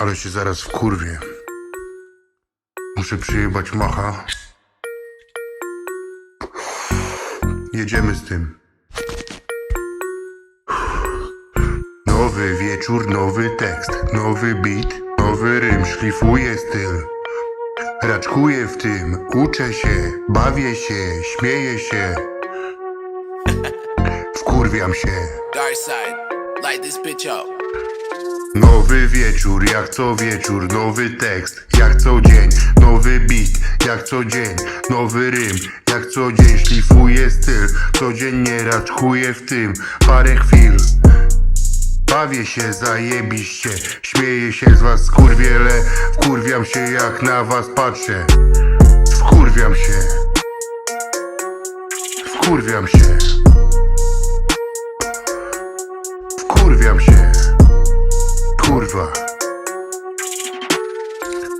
Ale się zaraz wkurwię. Muszę przyjebać macha. Jedziemy z tym. Nowy wieczór, nowy tekst, nowy beat, nowy rym, szlifuję styl. Raczkuję w tym, uczę się, bawię się, śmieję się. Wkurwiam się. Dark side, light this bitch up. Nowy wieczór, jak co wieczór, nowy tekst, jak co dzień, nowy beat, jak co dzień, nowy rym, jak co dzień, szlifuję styl, codziennie raczkuję w tym, parę chwil. Bawię się zajebiście, śmieję się z was skurwiele, wkurwiam się jak na was patrzę. Wkurwiam się. Wkurwiam się. Wkurwiam się.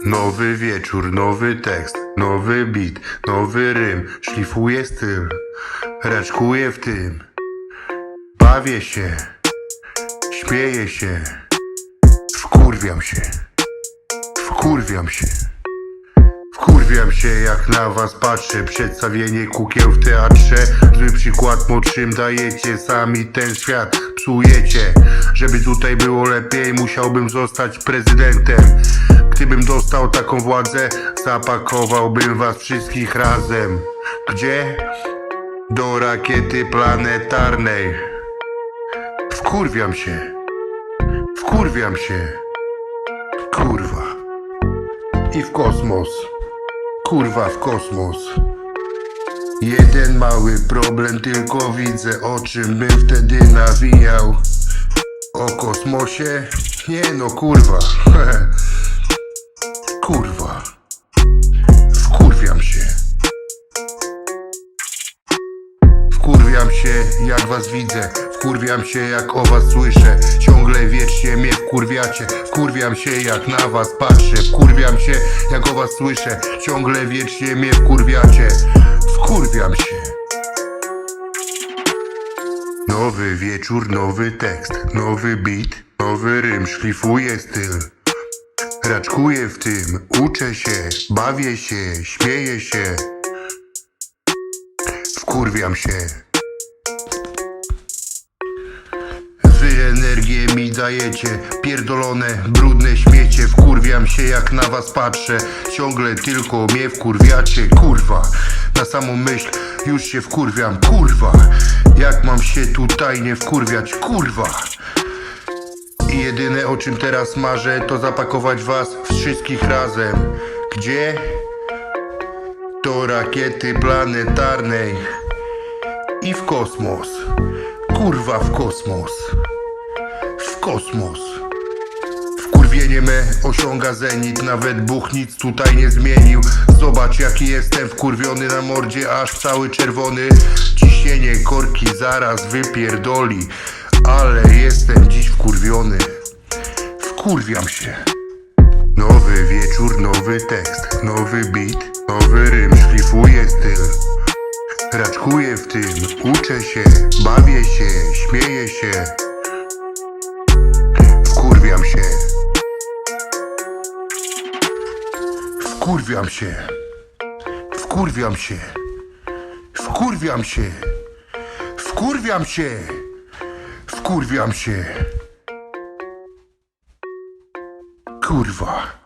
Nowy wieczór, nowy tekst, nowy beat, nowy rym, szlifuję styl, raczkuję w tym. Bawię się, śmieję się, wkurwiam się, wkurwiam się. Wkurwiam się jak na was patrzę. Przedstawienie kukieł w teatrze. Zły przykład młodszym dajecie. Sami ten świat psujecie. Żeby tutaj było lepiej Musiałbym zostać prezydentem. Gdybym dostał taką władzę Zapakowałbym was wszystkich razem. Gdzie? Do rakiety planetarnej. Wkurwiam się. Wkurwiam się. Kurwa. I w kosmos. Kurwa w kosmos. Jeden mały problem tylko widzę, o czym bym wtedy nawijał. O kosmosie? Nie no, kurwa. kurwa. Wkurwiam się. Wkurwiam się jak was widzę Wkurwiam się jak o was słyszę. Ciągle wiecznie mnie wkurwiacie. Wkurwiam się jak na was patrzę. Wkurwiam się jak o was słyszę. Ciągle wiecznie mnie wkurwiacie. Wkurwiam się. Nowy wieczór, nowy tekst Nowy beat, nowy rym Szlifuję styl. Raczkuję w tym, uczę się, bawię się, śmieję się. Wkurwiam się. Dajecie, pierdolone, brudne śmiecie. Wkurwiam się jak na was patrzę, ciągle tylko mnie wkurwiacie Kurwa, na samą myśl już się wkurwiam, kurwa. Jak mam się tutaj nie wkurwiać, kurwa? I jedyne o czym teraz marzę to zapakować was wszystkich razem. Gdzie? do rakiety planetarnej. I w kosmos. Kurwa w kosmos. Kosmos. Wkurwienie me osiąga zenit, nawet Bóg nic tutaj nie zmienił. Zobacz jaki jestem wkurwiony na mordzie, aż cały czerwony. Ciśnienie korki zaraz wypierdoli, ale jestem dziś wkurwiony. Wkurwiam się. Nowy wieczór, nowy tekst, nowy beat, nowy rym, szlifuję styl. Raczkuję w tym, uczę się, bawię się, śmieję się. Wkurwiam się. Wkurwiam się. Wkurwiam się. Wkurwiam się. Wkurwiam się. Kurwa.